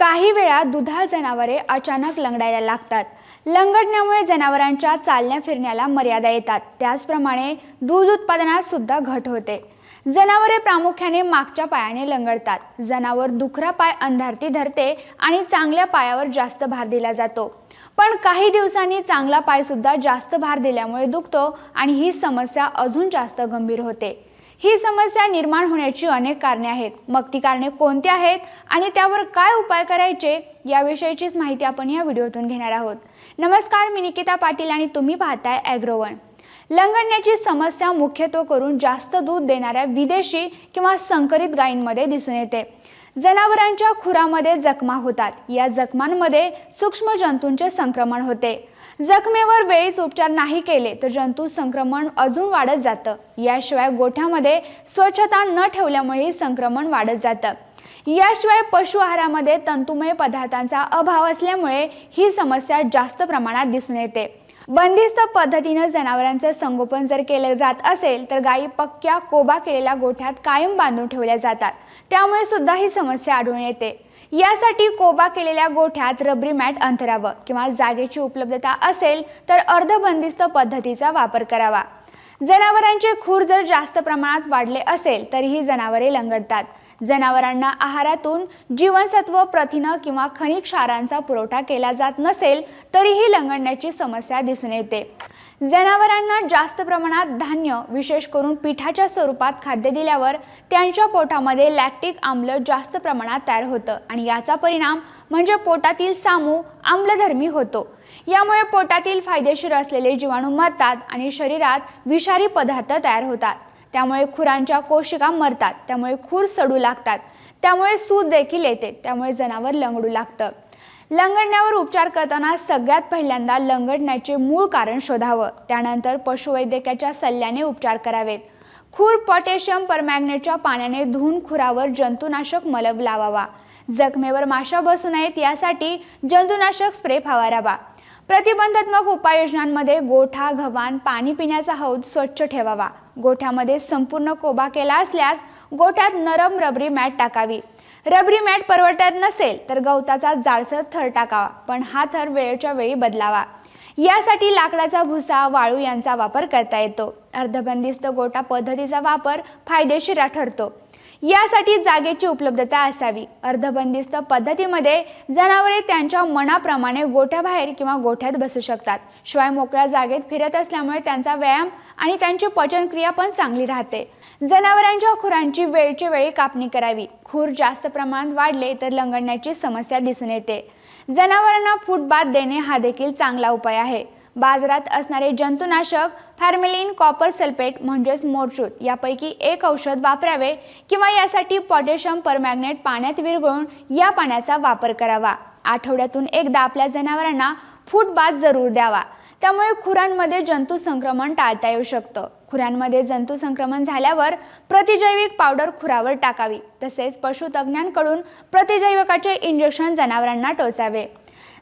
काही वेळा दुधाळ जनावरे अचानक लंगडायला लागतात. लंगडण्यामुळे जनावरांच्या चालण्या फिरण्याला मर्यादा येतात. त्याचप्रमाणे दूध उत्पादनात सुद्धा घट होते. जनावरे प्रामुख्याने मागच्या पायाने लंगडतात. जनावर दुखरा पाय अंधारती धरते आणि चांगल्या पायावर जास्त भार दिला जातो. पण काही दिवसांनी चांगला पायसुद्धा जास्त भार दिल्यामुळे दुखतो आणि ही समस्या अजून जास्त गंभीर होते. ही समस्या निर्माण होण्याची अनेक कारणे आहेत. मग ती कारणे कोणती आहेत आणि त्यावर काय उपाय करायचे याविषयीचीच माहिती आपण या व्हिडिओतून घेणार आहोत. नमस्कार मी निकिता पाटील आणि तुम्ही पाहताय ॲग्रोवन लंगडण्याची समस्या मुख्यत्वे करून जास्त दूध देणाऱ्या विदेशी किंवा संकरित गायींमध्ये दिसून येते. जनावरांच्या खुरामध्ये जखमा होतात. या जखमांमध्ये सूक्ष्म जंतूंचे संक्रमण होते. जखमेवर वेळीच उपचार नाही केले तर जंतू संक्रमण अजून वाढत जातं. याशिवाय गोठ्यामध्ये स्वच्छता न ठेवल्यामुळेही संक्रमण वाढत जातं. याशिवाय पशु आहारामध्ये तंतुमय पदार्थांचा अभाव असल्यामुळे ही समस्या जास्त प्रमाणात दिसून येते. बंदिस्त पद्धतीनं जनावरांचं संगोपन जर केलं जात असेल तर गायी पक्क्या कोबा केलेल्या गोठ्यात कायम बांधून ठेवल्या जातात. त्यामुळे सुद्धा ही समस्या आढळून येते. यासाठी कोबा केलेल्या गोठ्यात रबरी मॅट अंतरावं किंवा जागेची उपलब्धता असेल तर अर्धबंदिस्त पद्धतीचा वापर करावा. जनावरांचे खूर जर जास्त प्रमाणात वाढले असेल तरीही जनावरे लंगडतात. जनावरांना आहारातून जीवनसत्व प्रथिनं किंवा खनिज क्षारांचा पुरवठा केला जात नसेल तरीही लंगडण्याची समस्या दिसून येते. जनावरांना जास्त प्रमाणात धान्य विशेष करून पिठाच्या स्वरूपात खाद्य दिल्यावर त्यांच्या पोटामध्ये लॅक्टिक आम्ल जास्त प्रमाणात तयार होतं आणि याचा परिणाम म्हणजे पोटातील सामू आम्लधर्मी होतो. यामुळे पोटातील फायदेशीर असलेले जीवाणू मरतात आणि शरीरात विषारी पदार्थ तयार होतात. त्यामुळे खुरांच्या कोशिका मरतात त्यामुळे खूर सडू लागतात त्यामुळे सूज देखील येते त्यामुळे जनावर लंगडू लागतं. लंगडण्यावर उपचार करताना सगळ्यात पहिल्यांदा लंगडण्याचे मूळ कारण शोधावं. त्यानंतर पशुवैद्यकाच्या सल्ल्याने उपचार करावेत. खूर पोटॅशियम परमॅग्नेटच्या पाण्याने धुवून खुरावर जंतुनाशक मलम लावावा. जखमेवर माशा बसू नयेत यासाठी जंतुनाशक स्प्रे फवारावा. प्रतिबंधात्मक उपाययोजनांमध्ये गोठा घवान पाणी पिण्याचा हौद स्वच्छ ठेवावा. गोठ्यामध्ये संपूर्ण कोबा केला असल्यास गोठ्यात नरम रबरी मॅट टाकावी. रबरी मॅट परवडत नसेल तर गवताचा जाडसर थर टाकावा पण हा थर वेळेच्या वेळी बदलावा. यासाठी लाकडाचा भुसा वाळू यांचा वापर करता येतो. अर्धबंदिस्त गोटा पद्धतीचा वापर फायदेशीर ठरतो. यासाठी जागेची उपलब्धता असावी. अर्धबंदिस्त पद्धतीमध्ये जनावरे त्यांच्या मनाप्रमाणे गोठ्याबाहेर किंवा गोठ्यात बसू शकतात. शिवाय मोकळ्या जागेत फिरत असल्यामुळे त्यांचा व्यायाम आणि त्यांची पचनक्रिया पण चांगली राहते. जनावरांच्या खुरांची वेळचे वेळी कापणी करावी. खूर जास्त प्रमाणात वाढले तर लंगडण्याची समस्या दिसून येते. जनावरांना फूटबाथ देणे हा देखील चांगला उपाय आहे. बाजारात असणारे जंतुनाशक फॅर्मेलिन कॉपर सल्फेट म्हणजेच मोरचूत यापैकी एक औषध वापरावे किंवा यासाठी पोटॅशियम परमॅग्नेट पाण्यात विरघळून या पाण्याचा वापर करावा. आठवड्यातून एकदा आपल्या जनावरांना फूटबाथ जरूर द्यावा. त्यामुळे खुरांमध्ये जंतू संक्रमण टाळता येऊ शकतं. खुरांमध्ये जंतू संक्रमण झाल्यावर प्रतिजैविक पावडर खुरावर टाकावी. तसेच पशुतज्ञांकडून प्रतिजैविकाचे इंजेक्शन जनावरांना टोचावे.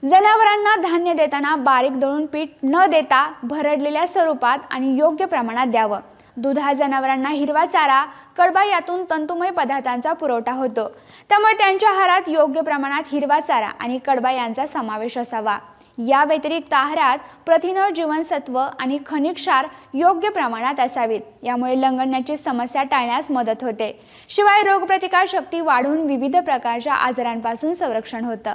जनावरांना धान्य देताना बारीक दळून पीठ न देता भरडलेल्या स्वरूपात आणि योग्य प्रमाणात द्यावं. दुधा जनावरांना हिरवा चारा कडबा यातून तंतुमय पदार्थांचा पुरवठा होतो. त्यामुळे त्यांच्या आहारात योग्य प्रमाणात हिरवा चारा आणि कडबा यांचा समावेश असावा. या व्यतिरिक्त आहारात प्रथिन जीवनसत्व आणि खनिज क्षार योग्य प्रमाणात असावीत. यामुळे लंगडण्याची समस्या टाळण्यास मदत होते. शिवाय रोगप्रतिकार शक्ती वाढून विविध प्रकारच्या आजारांपासून संरक्षण होतं.